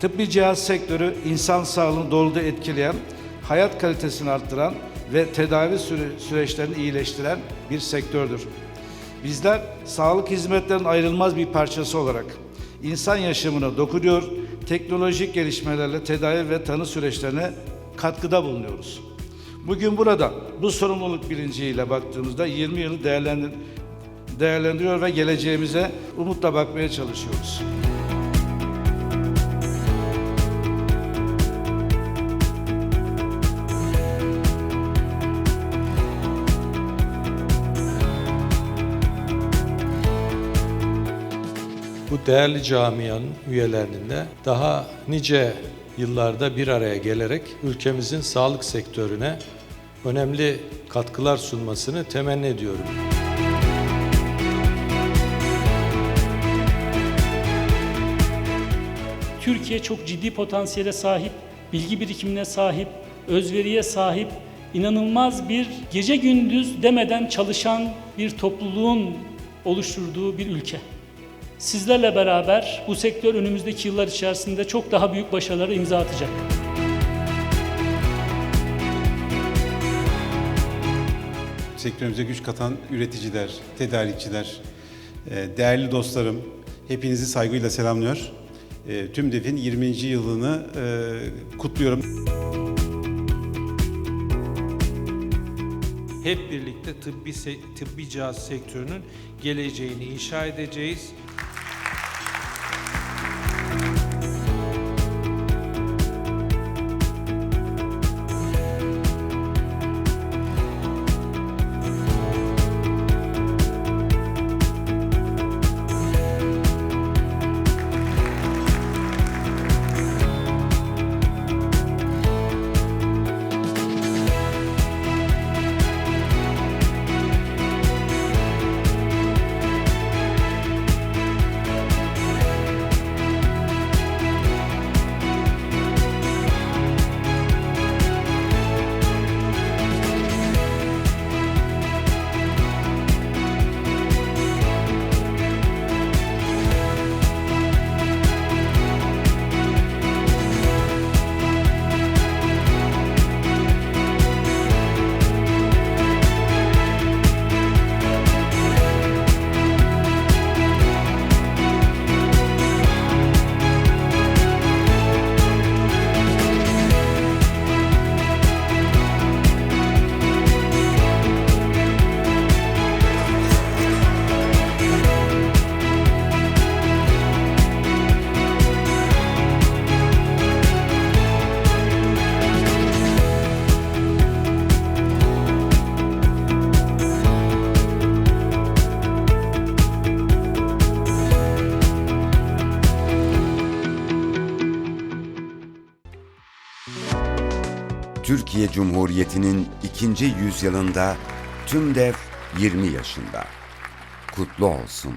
Tıbbi cihaz sektörü insan sağlığını doğruda etkileyen, hayat kalitesini arttıran ve tedavi süre- süreçlerini iyileştiren bir sektördür. Bizler sağlık hizmetlerinin ayrılmaz bir parçası olarak insan yaşamına dokunuyor, teknolojik gelişmelerle tedavi ve tanı süreçlerine katkıda bulunuyoruz. Bugün burada bu sorumluluk bilinciyle baktığımızda 20 yılı değerlendir değerlendiriyor ve geleceğimize umutla bakmaya çalışıyoruz. Değerli camianın üyelerinin de daha nice yıllarda bir araya gelerek ülkemizin sağlık sektörüne önemli katkılar sunmasını temenni ediyorum. Türkiye çok ciddi potansiyele sahip, bilgi birikimine sahip, özveriye sahip, inanılmaz bir gece gündüz demeden çalışan bir topluluğun oluşturduğu bir ülke. Sizlerle beraber bu sektör önümüzdeki yıllar içerisinde çok daha büyük başarılara imza atacak. sektörümüze güç katan üreticiler, tedarikçiler, e, değerli dostlarım, hepinizi saygıyla selamlıyor. E, Tüm DEF'in 20. yılını e, kutluyorum. Hep birlikte tıbbi tıbbi cihaz sektörünün geleceğini inşa edeceğiz. Türkiye Cumhuriyeti'nin ikinci yüzyılında tüm dev 20 yaşında. Kutlu olsun.